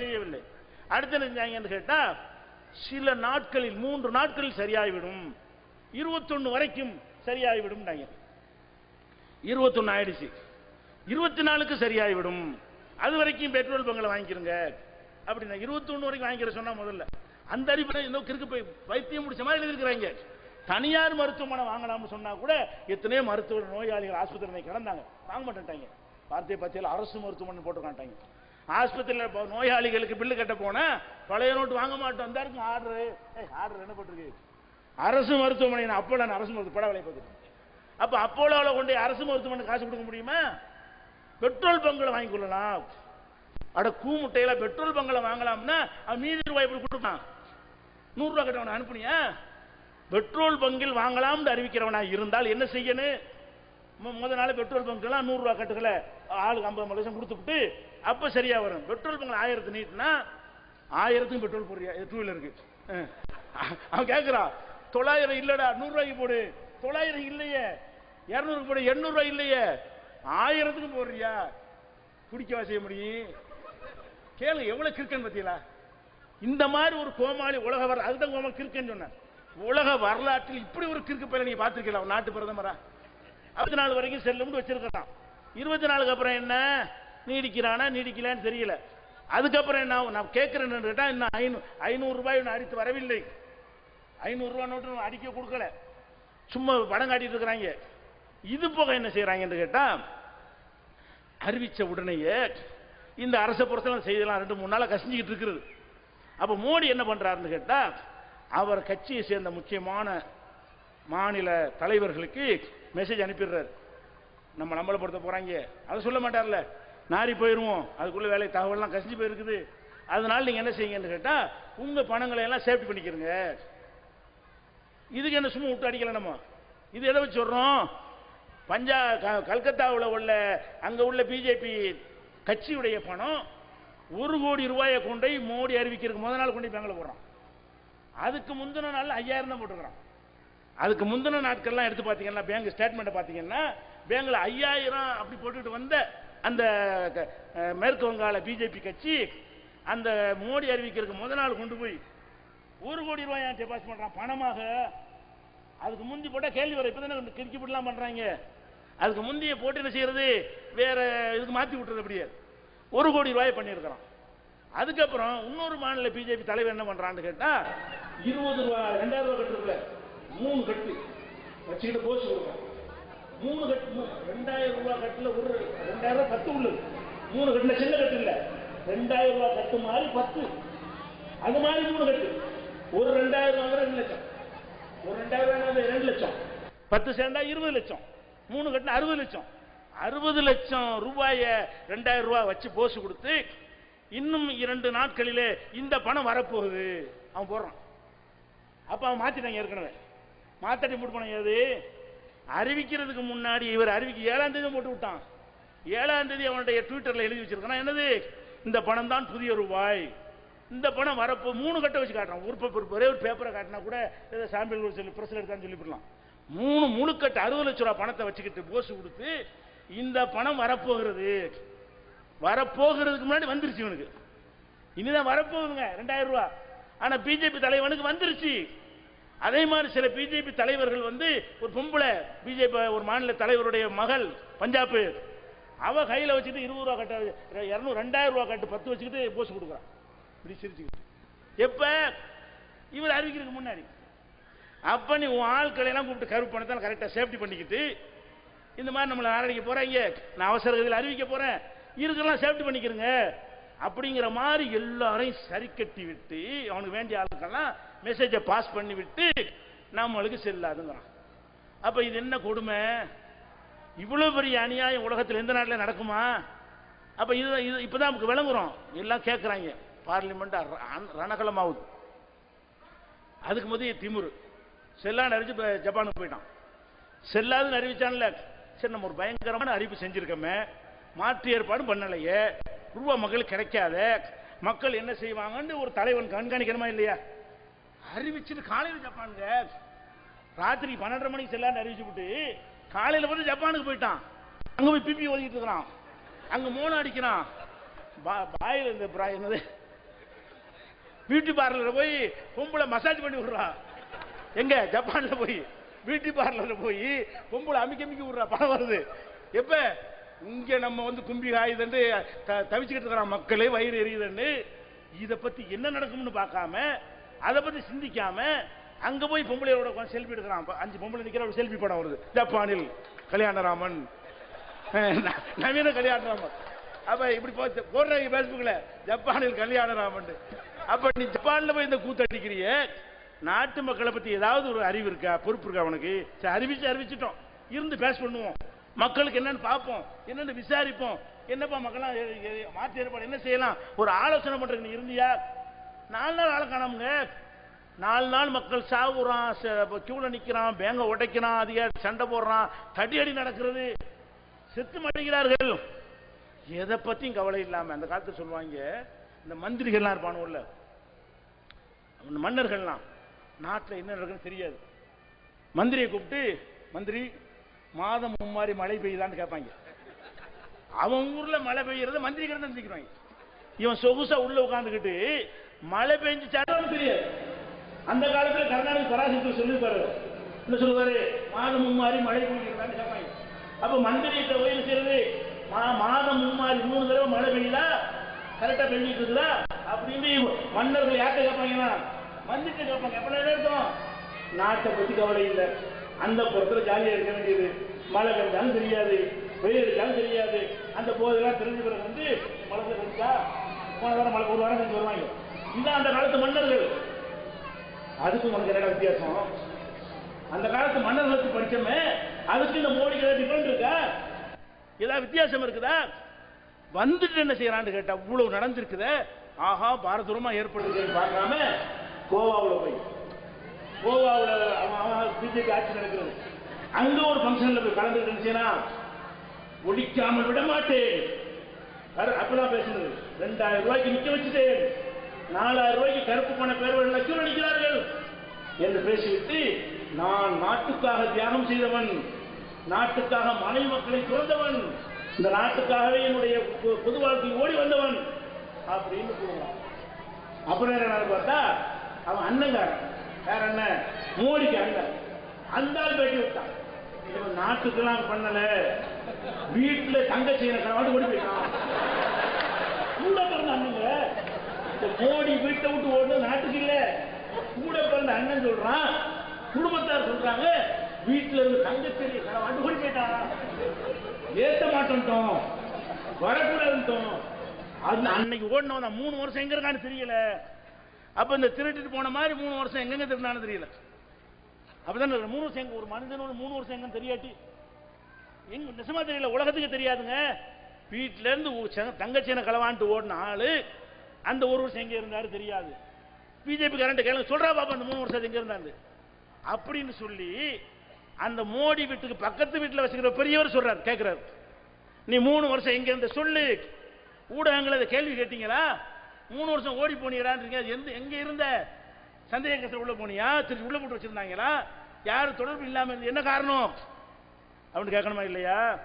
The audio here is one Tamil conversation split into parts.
செய்யவில்லை. அடுத்து என்ன செஞ்சாங்கன்னு கேட்டா சில நாட்களில் மூன்று நாட்களில் சரியாகிவிடும் இருபத்தொன்னு வரைக்கும் சரியாகிவிடும் இருபத்தொன்னு ஆயிடுச்சு. இருபத்தி நாலுக்கு சரியாகிவிடும் அது வரைக்கும் பெட்ரோல் பங்கில் வாங்கிக்கிறங்க அப்படின்னா இருபத்தொன்னு வரைக்கும் வாங்கிக்கிற சொன்னா முதல்ல. அந்த அடிப்படையில் இன்னும் கிறுக்கு போய் வைத்தியம் முடிச்ச மாதிரி எழுதிருக்கிறாங்க தனியார் மருத்துவமனை வாங்கலாம்னு சொன்னா கூட எத்தனையோ மருத்துவர் நோயாளிகள் ஆஸ்பத்திரி கிடந்தாங்க. வாங்க மாட்டேன்ட்டாங்க. வார்த்தையை பத்தியில் அரசு மருத்துவமனை போட்டு காட்டாங்க ஆஸ்பத்திரியில் இப்போ நோயாளிகளுக்கு பில்லு கட்ட போனால் பழைய நோட்டு வாங்க மாட்டோம். அந்த இருக்கும் ஆர்டர். ஆர்டர் என்ன போட்டிருக்கு? அரசு மருத்துவமனை நான் அப்போலோ நான் அரசு மருத்துவ பட வேலை பார்த்துட்டு அப்போ அப்போலோவில் கொண்டு அரசு மருத்துவமனை காசு கொடுக்க முடியுமா? பெட்ரோல் பங்கில் வாங்கி கொள்ளலாம். அட கூமுட்டையில பெட்ரோல் பங்கில் வாங்கலாம்னா அவன் மீதி ரூபாய் இப்படி கொடுப்பான்? நூறுரூவா கட்டவனை அனுப்புனியா? பெட்ரோல் பங்கில் வாங்கலாம்னு அறிவிக்கிறவனா இருந்தால் என்ன செய்யணும்? முதல் நாள் பெட்ரோல் பங்க்லாம் நூறுரூவா ரூபாய் கட்டுகளை ஆளுக்கு ஐம்பது லட்சம் கொடுத்துட்டு அப்ப சரியா வரும். பெட்ரோல் பங்கு ஆயிரத்து நீட்னா ஆயிரத்துக்கும் பெட்ரோல் போடுறியா? டூ வீலருக்கு அவன் கேட்கிறான் தொள்ளாயிரம் இல்லடா நூறுரூவாய்க்கு போடு. தொள்ளாயிரம் இல்லையே. இரநூறுக்கு போடு எண்ணூறு ரூபாய் இல்லையே. ஆயிரத்துக்கு போடுறியா? குடிக்கவா செய்ய முடியும்? கேளு எவ்வளவு கிறுக்கன் பத்தியலா? இந்த மாதிரி ஒரு கோமாளி உலக வர அதுதான் கோமா கிறுக்கன் சொன்னேன் உலக வரலாற்றில் இப்படி ஒரு கிறுக்கு பையனை நீங்க பார்த்துருக்கீங்களா? நாட்டு பிரதமரா? அறுபத்தி நாலு வரைக்கும் செல்லும்னு வச்சிருக்கிறான். இருபத்தி நாலுக்கு அப்புறம் என்ன? நீடிக்கிறானா நீடிக்கலான்னு தெரியல. அதுக்கப்புறம் என்ன நான் கேட்கிறேன்னு கேட்டால் இன்னும் ஐநூறு ஐநூறு ரூபாய் இன்னும் அடித்து வரவில்லை. ஐநூறு ரூபாய் நோட்டு அடிக்க கொடுக்கல. சும்மா படம் காட்டிட்டு இருக்கிறாங்க. இது போக என்ன செய்கிறாங்கன்னு கேட்டால் அறிவித்த உடனேயே இந்த அரச புறத்தெல்லாம் செய்தலாம் ரெண்டு மூணு நாளாக கசிஞ்சிக்கிட்டு இருக்கிறது அப்போ மோடி என்ன பண்ணுறாருன்னு கேட்டால் அவர் கட்சியை சேர்ந்த முக்கியமான மாநில தலைவர்களுக்கு மெசேஜ் அனுப்பிடுறாரு. நம்ம நம்மளை பொறுத்த போகிறாங்க அதை சொல்ல மாட்டார்ல. நாரி போயிடுவோம் அதுக்குள்ள வேலை தகவல்லாம் கசிஞ்சு போயிருக்குது. அதனால நீங்க என்ன செய்யுங்கன்னு கேட்டா உங்க பணங்களை எல்லாம் சேஃப்டி பண்ணிக்கிறங்க இதுக்கு என்ன சும்மா விட்டு அடிக்கல நம்ம? இது எதை வச்சு சொல்றோம் பஞ்சா க- உள்ள அங்க உள்ள பிஜேபி கட்சியுடைய பணம் ஒரு கோடி ரூபாயை கொண்டு போய் மோடி அறிவிக்கிறதுக்கு முதல் நாள் கொண்டு போய் போடுறோம் அதுக்கு முந்தின நாள் ஐயாயிரம் தான் போட்டுக்கிறோம் அதுக்கு முந்தின நாட்கள்லாம் எடுத்து பார்த்தீங்கன்னா பேங்க் ஸ்டேட்மெண்ட்டை பார்த்தீங்கன்னா பேங்கில் ஐயாயிரம் அப்படி போட்டுட்டு வந்த அந்த மேற்கு வங்காள பிஜேபி கட்சி அந்த மோடி அறிவிக்கிறதுக்கு முத நாள் கொண்டு போய் ஒரு கோடி ரூபாய் டெபாசிட் பண்ணுறான் பணமாக. அதுக்கு முந்தி போட்டால் கேள்வி வர இப்போ தானே கிறுக்கி விடலாம் பண்ணுறாங்க அதுக்கு முந்தைய போட்டு என்ன செய்யறது? வேற இதுக்கு மாற்றி விட்டுறது அப்படியே. ஒரு கோடி ரூபாய் பண்ணியிருக்கிறோம் அதுக்கப்புறம் இன்னொரு மாநில பிஜேபி தலைவர் என்ன பண்ணுறான்னு கேட்டால் இருபது ரூபா ரெண்டாயிரம் ரூபாய் கட்டுருக்குல மூணு கட்டு வச்சுக்கிட்டு போச்சு மூணு கட்டு ரெண்டாயிரம் ரூபா கட்டில் ஒரு ரெண்டாயிரம் ரூபாய் கட்டு உள்ளது. மூணு கட்டுல சின்ன கட்டு இல்லை. ரெண்டாயிரம் ரூபாய் கட்டு மாதிரி பத்து. அது மாதிரி மூணு கட்டு. ஒரு ரெண்டாயிரம் ரூபாய் ரெண்டு லட்சம். ஒரு ரெண்டாயிரம் ரூபாய் ரெண்டு லட்சம். பத்து சேர்ந்தா இருபது லட்சம். மூணு கட்டினா அறுபது லட்சம். அறுபது லட்சம் ரூபாய ரெண்டாயிரம் ரூபாய் வச்சு போஸ் கொடுத்து இன்னும் இரண்டு நாட்களிலே இந்த பணம் வரப்போகுது. அவன் போடுறான். அப்ப அவன் மாத்திட்டாங்க ஏற்கனவே. மாத்தாட்டி போட்டு போன ஏது? அறிவிக்கிறதுக்கு முன்னாடி இவர் அறிவிக்க ஏழாம் தேதி போட்டு விட்டான். ஏழாம் தேதி அவனுடைய ட்விட்டரில் எழுதி வச்சிருக்கான். என்னது? இந்த பணம் தான் புதிய ரூபாய். இந்த பணம் வரப்போ மூணு கட்டை வச்சு காட்டுறான். உற்பத்தி பேப்பர் ஒரே ஒரு பேப்பரை காட்டினா கூட ஏதோ சாம்பிள் சொல்லி பிரஸ்ல எடுத்தான்னு சொல்லிவிடலாம். மூணு முழுக்கட்டு அறுபது லட்ச ரூபா பணத்தை வச்சுக்கிட்டு போஸ் கொடுத்து இந்த பணம் வரப்போகிறது. வரப்போகிறதுக்கு முன்னாடி வந்துருச்சு இவனுக்கு. இனிதான் வரப்போகுதுங்க ரெண்டாயிரம் ரூபா. ஆனால் பிஜேபி தலைவனுக்கு வந்துருச்சு. அதே மாதிரி சில பிஜேபி தலைவர்கள் வந்து ஒரு பொம்பளை பிஜேபி ஒரு மாநில தலைவருடைய மகள் பஞ்சாப் அவ கையில் வச்சுட்டு இருபது ரூபா கட்ட இரநூறு ரெண்டாயிரம் ரூபா கட்டு பத்து வச்சுக்கிட்டு போஸ்ட் கொடுக்குறான். இப்படி சிரிச்சுக்கிட்டு. எப்போ? இவர் அறிவிக்கிறதுக்கு முன்னாடி. அப்போ நீ உன் ஆட்களை எல்லாம் கூப்பிட்டு கருப்பு பணத்தை கரெக்டாக சேஃப்டி பண்ணிக்கிட்டு இந்த மாதிரி நம்மளை ஆரடிக்க போறாங்க நான் அவசர கதியில் அறிவிக்க போகிறேன் இருக்கலாம் சேஃப்டி பண்ணிக்கிறங்க. அப்படிங்கிற மாதிரி எல்லாரையும் சரி கட்டி விட்டு அவனுக்கு வேண்டிய ஆளுக்கெல்லாம் மெசேஜை பாஸ் பண்ணி விட்டு நம்மளுக்கு செல்லாதுங்கிறான். அப்போ இது என்ன கொடுமை? இவ்வளவு பெரிய அநியாயம் உலகத்தில் எந்த நாட்டில் நடக்குமா? அப்ப இது இது இப்பதான் நமக்கு விளங்குறோம். எல்லாம் கேட்குறாங்க பார்லிமெண்ட் ரணகலமாவுது. அதுக்கு முதல்ல திமுரு. செல்லான்னு அறிவிச்சு ஜப்பானுக்கு போயிட்டான். செல்லாதுன்னு அறிவிச்சான்ல. சரி நம்ம ஒரு பயங்கரமான அறிவிப்பு செஞ்சுருக்கோமே. மாற்று ஏற்பாடும் பண்ணலையே. ரூபா மக்கள் கிடைக்காத. மக்கள் என்ன செய்வாங்கன்னு ஒரு தலைவன் கண்காணிக்கணுமா இல்லையா? அறிவிச்சுட்டு காலையில் ஜப்பானுங்க ராத்திரி பன்னெண்டரை மணிக்கு செல்லான்னு அறிவிச்சு விட்டு காலையில வந்து ஜப்பானுக்கு போயிட்டான். அங்க போய் பிபி ஓதிட்டு இருக்கிறான். அங்க மோனம் அடிக்கிறான். பா- பாயில் இந்த பிரா- என்னது? பியூட்டி பார்லர்ல போய் பொம்பளை மசாஜ் பண்ணி விடுறா. எங்க? ஜப்பான்ல போய். பியூட்டி பார்லர்ல போய் பொம்பளை அமைக்க அமைக்க விடுறா. பணம் வருது. எப்ப? இங்க நம்ம வந்து கும்பி காயுதுன்னு த- தவிச்சுக்கிட்டு இருக்கிறான். மக்களே வயிறு எரியுதுன்னு. இதை பத்தி என்ன நடக்கும்னு பார்க்காம அதை பத்தி சிந்திக்காம அங்க போய் பொம்பளையோட உட்காந்து செல்ஃபி எடுக்கிறான். அஞ்சு பொம்பளை நிக்கிற ஒரு செல்ஃபி படம் வருது. ஜப்பானில் கல்யாணராமன். நவீன கல்யாணராமன். அப்ப இப்படி போடுறாங்க பேஸ்புக்ல ஜப்பானில் கல்யாணராமன். அப்ப நீ ஜப்பான்ல போய் இந்த கூத்தடிக்கிறிய நாட்டு மக்களை பத்தி ஏதாவது ஒரு அறிவு இருக்கா? பொறுப்பு இருக்கா உனக்கு? சரி அறிவிச்சு அறிவிச்சிட்டோம். இருந்து பேஸ் பண்ணுவோம். மக்களுக்கு என்னன்னு பார்ப்போம். என்னன்னு விசாரிப்போம். என்னப்பா மக்கள்லாம் மாற்றி மாற்று ஏற்பாடு என்ன செய்யலாம்? ஒரு ஆலோசனை பண்றதுக்கு நீ இருந்தியா? நாலு நாள் ஆளை காணாமுங்க. நாலு நாள் மக்கள் சாகுறான் கியூல நிக்கிறான் பேங்க உடைக்கிறான் அதிகாரி சண்டை போடுறான் தடி அடி நடக்கிறது. செத்து மாட்டேங்கிறார்கள் எதை பத்தியும் கவலை இல்லாம அந்த காலத்தில் சொல்லுவாங்க இந்த மந்திரிகள்லாம் இருப்பானுல்ல அந்த மன்னர்கள்லாம் நாட்டுல என்ன நடக்குன்னு தெரியாது. மந்திரியை கூப்பிட்டு மந்திரி மாதம் மும்மாரி மழை பெய்யுதான்னு கேட்பாங்க. அவன் ஊர்ல மழை பெய்யறத மந்திரி கிட்ட தான் தெரிஞ்சுக்கிறாங்க இவன் சொகுசா உள்ள உட்காந்துக்கிட்டு மழை பெஞ்சு தெரியாது. அந்த காலத்தில் கர்நாடக பராசக்தி சொல்லியிருப்பாரு. என்ன சொல்லுவாரு? மாதம் மும்மாறி மழை பெய்யுதான்னு கேட்பாங்க அப்ப மந்திரிகிட்ட போய் செய்யறது மா- மாதம் மும்மாரி மூணு தடவை மழை பெய்யுதா? கரெக்டா பெஞ்சிட்டு இருக்குதா? அப்படின்னு மன்னர்கள் யார்கிட்ட கேட்பாங்கன்னா மந்திரிட்ட கேட்பாங்க. எப்ப அர்த்தம் நாட்டை பத்தி கவலை இல்லை. அந்த புறத்துல ஜாலியா இருக்க வேண்டியது. மழை பெஞ்சாலும் தெரியாது வெயில் அடிச்சாலும் தெரியாது. அந்த போதெல்லாம் தெரிஞ்ச பிறகு வந்து மழை பெஞ்சா போன வாரம் மழை ஒரு வாரம் செஞ்சு வருவாங்க. இதுதான் அந்த காலத்து மன்னர்கள். அதுக்கும் உனக்கு என்னடா வித்தியாசம்? அந்த காலத்து மன்னர்களுக்கு படிச்சோமே அதுக்கு இந்த மோடிக்கு ஏதாவது டிஃபரெண்ட் இருக்கா? ஏதாவது வித்தியாசம் இருக்குதா? வந்துட்டு என்ன செய்யறான்னு கேட்டா இவ்வளவு நடந்திருக்குது. ஆஹா பாரதூரமா ஏற்படுதுன்னு பார்க்காம கோவாவில் போய். கோவாவில் பிஜேபி ஆட்சி நடக்கிறது. அங்க ஒரு ஃபங்க்ஷன்ல போய் கலந்துட்டு இருந்துச்சுன்னா ஒழிக்காமல் விட மாட்டேன் கரு- அப்பதான் பேசுனது ரெண்டாயிரம் ரூபாய்க்கு நிக்க வச்சுட்டேன். நாலாயிரம் ரூபாய்க்கு கருப்பு பண பேர் லட்சம் அடிக்கிறார்கள். என்று பேசிவிட்டு நான் நாட்டுக்காக தியாகம் செய்தவன் நாட்டுக்காக மனைவி மக்களை துறந்தவன் இந்த நாட்டுக்காகவே என்னுடைய பொது வாழ்க்கை ஓடி வந்தவன் அப்படின்னு சொல்லுவான் அப்புறம் என்ன பார்த்தா அவன் அண்ணங்காரன். வேற என்ன? மோடிக்கு அண்ணன். அந்த ஆள் பேட்டி விட்டான். இவன் நாட்டுக்கெல்லாம் பண்ணல. வீட்டுல தங்கச்சியின கடவாட்டு ஓடி போயிட்டான். உள்ள பிறந்த அண்ணங்க மோடி வீட்டை விட்டு ஓடுறது நாட்டுக்கு இல்ல. கூட பிறந்த அண்ணன் சொல்றான் குடும்பத்தார் சொல்றாங்க வீட்டுல இருந்து தங்கச்செடி கலவாண்டு ஓடி போயிட்டான் ஏத்த மாட்டோம் வரக்கூடாதுட்டோம். அது அன்னைக்கு ஓடினவன் மூணு வருஷம் எங்க இருக்கான்னு தெரியல. அப்ப இந்த திருட்டுட்டு போன மாதிரி மூணு வருஷம் எங்கெங்க திருநான்னு தெரியல. அப்பதான் மூணு வருஷம் எங்க ஒரு மனிதனோட மூணு வருஷம் எங்கன்னு தெரியாட்டி. எங்க நிஜமா தெரியல உலகத்துக்கு தெரியாதுங்க. வீட்டுல இருந்து தங்கச்சீனை களவான்ட்டு ஓடின ஆளு அந்த ஒரு வருஷம் எங்க இருந்தாரு தெரியாது. பிஜேபி கரண்ட் கேளுங்க சொல்றா பாப்பா அந்த மூணு வருஷம் எங்க இருந்தாரு அப்படின்னு சொல்லி அந்த மோடி வீட்டுக்கு பக்கத்து வீட்டில் வச்சுக்கிற பெரியவர் சொல்றாரு கேட்கிறாரு நீ மூணு வருஷம் எங்க இருந்த சொல்லு. ஊடகங்கள் அதை கேள்வி கேட்டீங்களா? மூணு வருஷம் ஓடி போனீங்களான்றீங்க எந்த எங்க இருந்த? சந்தேக உள்ள போனியா? திருச்சி உள்ள போட்டு வச்சிருந்தாங்களா? யாரும் தொடர்பு இல்லாம இருந்து என்ன காரணம்? அப்படின்னு கேட்கணுமா இல்லையா?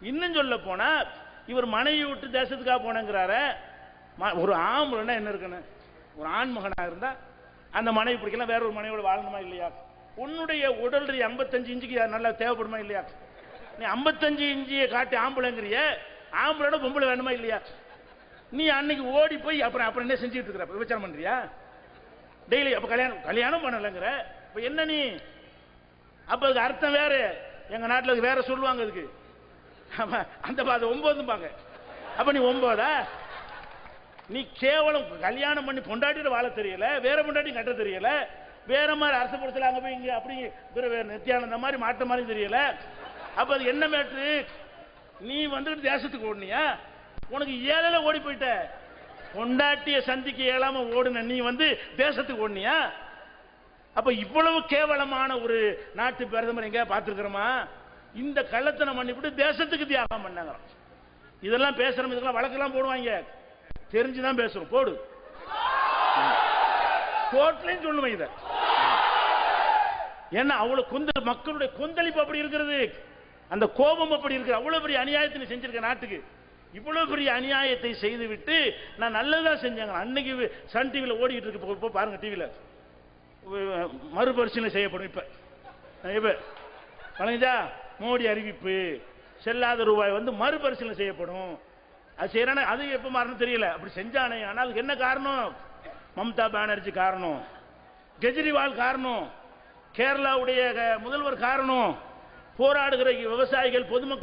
இன்னும் சொல்ல போனா இவர் மனைவி விட்டு தேசத்துக்காக போனங்கிறார. ஒரு ஆம்பளைன்னா என்ன இருக்கணும் ஒரு ஆண்மகனாக இருந்தால் அந்த மனைவி பிடிக்கலாம் வேற ஒரு மனைவியோட வாழணுமா இல்லையா? உன்னுடைய உடல் ரீ 55 இன்ச்சுக்கு நல்லா தேவைப்படுமா இல்லையா? நீ 55 இஞ்சியை காட்டி ஆம்பளைங்கிறிய ஆம்பளோட பொம்பளை வேணுமா இல்லையா? நீ அன்னைக்கு ஓடி போய் அப்புறம் அப்புறம் என்ன செஞ்சுட்டு இருக்கிற? விபச்சாரம் பண்ணுறியா டெய்லி அப்போ கல்யாணம் கல்யாணம் பண்ணலைங்கிற. இப்போ என்ன நீ? அப்போ அதுக்கு அர்த்தம் வேறு. எங்கள் நாட்டில் அதுக்கு வேற சொல்லுவாங்க அதுக்கு. ஆமாம் அந்த பாதை ஒம்பதும்பாங்க. அப்போ நீ ஒம்போதா? நீ கேவலம் கல்யாணம் பண்ணி பொண்டாட்டிட்டு வாழ தெரியல வேற பொண்டாட்டி கட்ட தெரியல வேற மாதிரி அரசு படத்தில் அங்கே போய் இங்கே அப்படி நித்தியானந்த மாதிரி மாட்ட மாதிரி தெரியல. அப்ப அது என்ன மேட்ரு நீ வந்துட்டு தேசத்துக்கு ஓடினியா? உனக்கு ஏழையில ஓடி போயிட்ட. பொண்டாட்டிய சந்திக்க இயலாம ஓடுன நீ வந்து தேசத்துக்கு ஓடினியா? அப்ப இவ்வளவு கேவலமான ஒரு நாட்டு பிரதமர் எங்க பார்த்துருக்கிறோமா? இந்த கள்ளத்தனம் பண்ணிவிட்டு தேசத்துக்கு தியாகம் பண்ணாங்க இதெல்லாம் பேசுறோம் இதுக்கெல்லாம் வழக்கெல்லாம் போடுவாங்க. தெரிஞ்சுதான் பேசுறோம் போடு. கோட்லையும் சொல்லுவேன் இத. ஏன்னா அவ்வளவு கொந்த மக்களுடைய கொந்தளிப்பு அப்படி இருக்கிறது? அந்த கோபம் அப்படி இருக்கு. அவ்வளவு பெரிய அநியாயத்தை செஞ்சிருக்க நாட்டுக்கு. இவ்வளவு பெரிய அநியாயத்தை செய்துவிட்டு நான் நல்லதா செஞ்சாங்க அன்னைக்கு சன் டிவியில் ஓடிக்கிட்டு இருக்கு. இப்போ- பாருங்க டிவியில் மறுபரிசீலனை செய்யப்படும் இப்ப. இப்போ வணங்கிதா மோடி அறிவிப்பு. செல்லாத ரூபாய் வந்து மறுபரிசீலனை செய்யப்படும். அது செய்யறானே அது எப்ப மாறணும் தெரியல. அப்படி செஞ்சானே ஆனால் அதுக்கு என்ன காரணம்? மம்தா பானர்ஜி காரணம். கெஜ்ரிவால் காரணம். கேரளாவுடைய முதல்வர் காரணம். போராடுகிற விவசாயிகள் பொதுமக்கள்